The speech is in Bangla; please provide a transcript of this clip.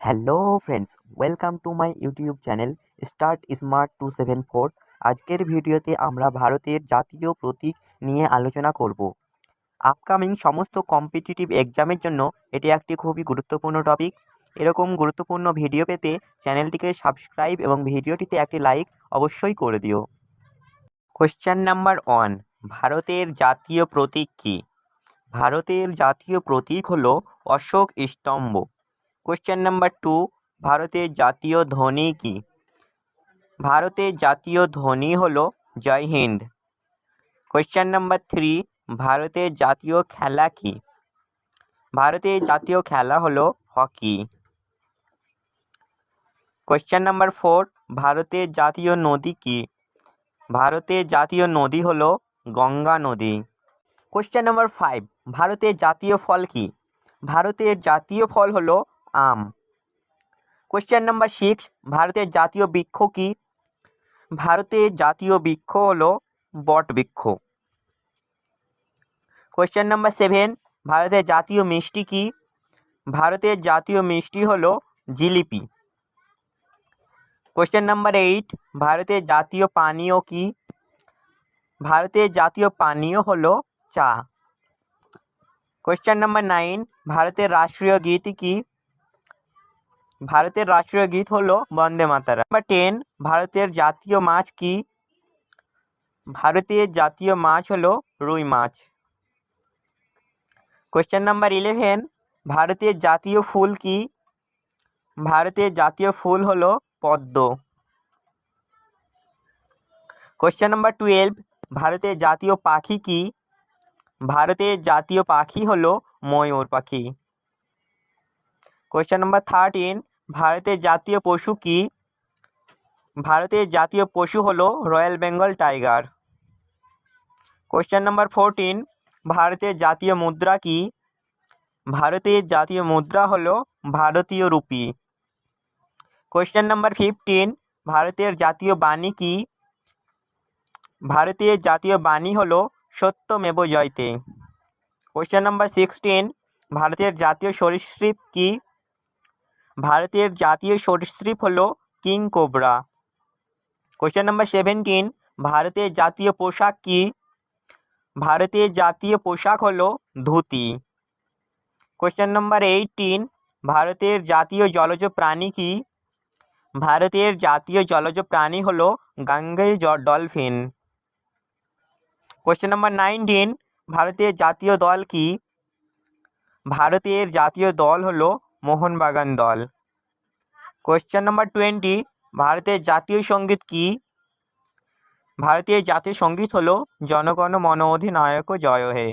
Hello friends welcome to my YouTube channel start smart two seven four আজকের ভিডিওতে আমরা ভারতের জাতীয় প্রতীক নিয়ে আলোচনা করব। আপকামিং সমস্ত কম্পিটিটিভ এক্সামের জন্য এটি একটি খুবই গুরুত্বপূর্ণ টপিক এরকম গুরুত্বপূর্ণ ভিডিও পেতে চ্যানেলটিকে সাবস্ক্রাইব এবং ভিডিওটিতে একটি লাইক অবশ্যই করে দিও। কোশ্চেন নাম্বার ওয়ান ভারতের জাতীয় প্রতীক কী? ভারতের জাতীয় প্রতীক হলো অশোক স্তম্ভ। কোশ্চেন নাম্বার টু ভারতের জাতীয় ধ্বনি কি ভারতের জাতীয় ধ্বনি হলো Jai Hind question number three ভারতের জাতীয় খেলা কি ভারতের জাতীয় খেলা হলো হকি কোশ্চেন নাম্বার ফোর ভারতের জাতীয় নদী কি ভারতের জাতীয় নদী হলো গঙ্গা নদী কোশ্চেন নাম্বার ফাইভ ভারতের জাতীয় ফল কি ভারতের জাতীয় ফল হলো আম কোশ্চেন নাম্বার সিক্স ভারতের জাতীয় বৃক্ষ কি ভারতের জাতীয় বৃক্ষ হলো বট বৃক্ষ কোশ্চেন নাম্বার সেভেন ভারতের জাতীয় মিষ্টি কি ভারতের জাতীয় মিষ্টি হলো জিলিপি কোশ্চেন নাম্বার এইট ভারতের জাতীয় পানীয় কি ভারতের জাতীয় পানীয় হলো চা কোশ্চেন নাম্বার নাইন ভারতের রাষ্ট্রীয় গীত কি ভারতের রাষ্ট্রীয় গীত হলো বন্দে মাতারা নাম্বার টেন ভারতের জাতীয় মাছ কি? ভারতের জাতীয় মাছ হলো রুই মাছ। কোশ্চেন নাম্বার ইলেভেন ভারতের জাতীয় ফুল কি? ভারতের জাতীয় ফুল হলো পদ্ম। কোশ্চেন নাম্বার টুয়েলভ ভারতের জাতীয় পাখি কি? ভারতের জাতীয় পাখি হলো ময়ূর পাখি। কোশ্চেন নাম্বার থার্টিন ভারতের জাতীয় পশু কি? ভারতের জাতীয় পশু হলো royal Bengal tiger question number fourteen ভারতের জাতীয় মুদ্রা কি? ভারতের জাতীয় মুদ্রা হলো ভারতীয় রুপি. কোশ্চেন নাম্বার ফিফটিন ভারতের জাতীয় বাণী কি? ভারতের জাতীয় বাণী হলো Satyameva Jayate question number sixteen ভারতের জাতীয় সরীসৃপ কি? ভারতের জাতীয় সরীসৃপ হলো king cobra. Question number seventeen ভারতের জাতীয় পোশাক কি? ভারতের জাতীয় পোশাক হলো ধুতি। কোশ্চেন নাম্বার এইটিন ভারতের জাতীয় জলজ প্রাণী কি? ভারতের জাতীয় জলজ প্রাণী হলো গাঙ্গেয় ডলফিন। কোশ্চেন নাম্বার নাইনটিন ভারতের জাতীয় দল কি? ভারতের জাতীয় দল হলো মোহনবাগান দল। কোশ্চেন নাম্বার টোয়েন্টি ভারতের জাতীয় সংগীত কি? ভারতীয় জাতীয় সংগীত হলো জনগণ মন অধিনায়ক জয় হে।